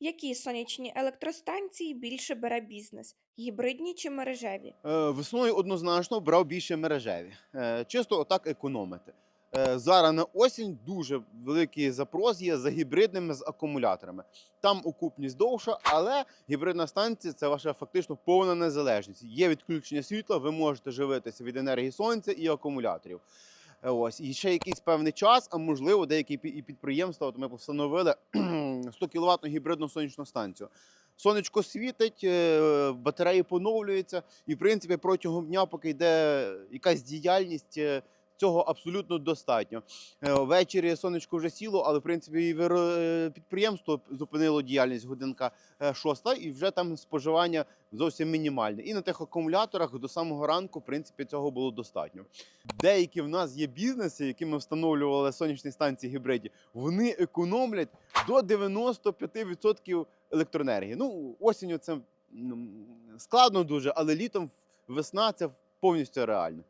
Які сонячні електростанції більше бере бізнес? Гібридні чи мережеві? Е, Весною однозначно брав більше мережеві. Е, Чисто отак економити. Е, Зараз на осінь дуже великий запрос є за гібридними з акумуляторами. Там окупність довша, але гібридна станція це ваша фактично повна незалежність. Є відключення світла, ви можете живитися від енергії сонця і акумуляторів. Е, Ось і ще якийсь певний час, а можливо, деякі і підприємства. От ми встановили 100 кВт гібридну сонячну станцію. Сонечко світить, е, батареї поновлюються, і в принципі протягом дня, поки йде якась діяльність. Цього абсолютно достатньо. Е, Ввечері сонечко вже сіло, але в принципі е, підприємство зупинило діяльність годинка е, шоста, і вже там споживання зовсім мінімальне. І на тих акумуляторах до самого ранку, в принципі, цього було достатньо. Деякі в нас є бізнеси, які ми встановлювали сонячні станції гібриді, вони економлять до 95% електроенергії. Ну, осінню це складно дуже, але літом весна це повністю реально.